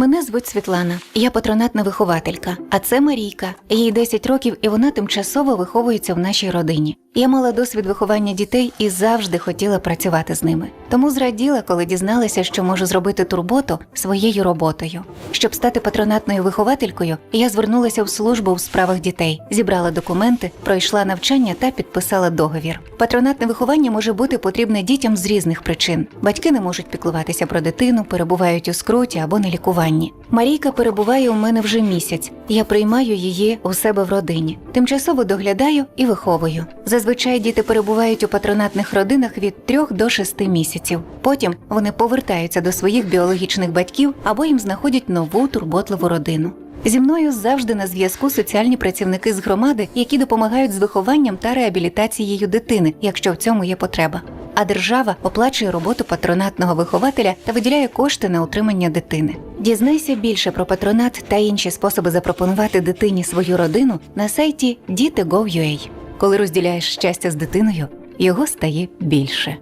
Мене звуть Світлана, я патронатна вихователька, а це Марійка. Їй 10 років, і вона тимчасово виховується в нашій родині. Я мала досвід виховання дітей і завжди хотіла працювати з ними. Тому зраділа, коли дізналася, що можу зробити турботу своєю роботою. Щоб стати патронатною вихователькою, я звернулася в службу в справах дітей, зібрала документи, пройшла навчання та підписала договір. Патронатне виховання може бути потрібне дітям з різних причин. Батьки не можуть піклуватися про дитину, перебувають у скруті або на лікуванні. Марійка перебуває у мене вже місяць. Я приймаю її у себе в родині. Тимчасово доглядаю і виховую. Зазвичай діти перебувають у патронатних родинах від 3 до 6 місяців. Потім вони повертаються до своїх біологічних батьків або їм знаходять нову турботливу родину. Зі мною завжди на зв'язку соціальні працівники з громади, які допомагають з вихованням та реабілітацією дитини, якщо в цьому є потреба. А держава оплачує роботу патронатного вихователя та виділяє кошти на утримання дитини. Дізнайся більше про патронат та інші способи запропонувати дитині свою родину на сайті Діти.gov.ua. Коли розділяєш щастя з дитиною, його стає більше.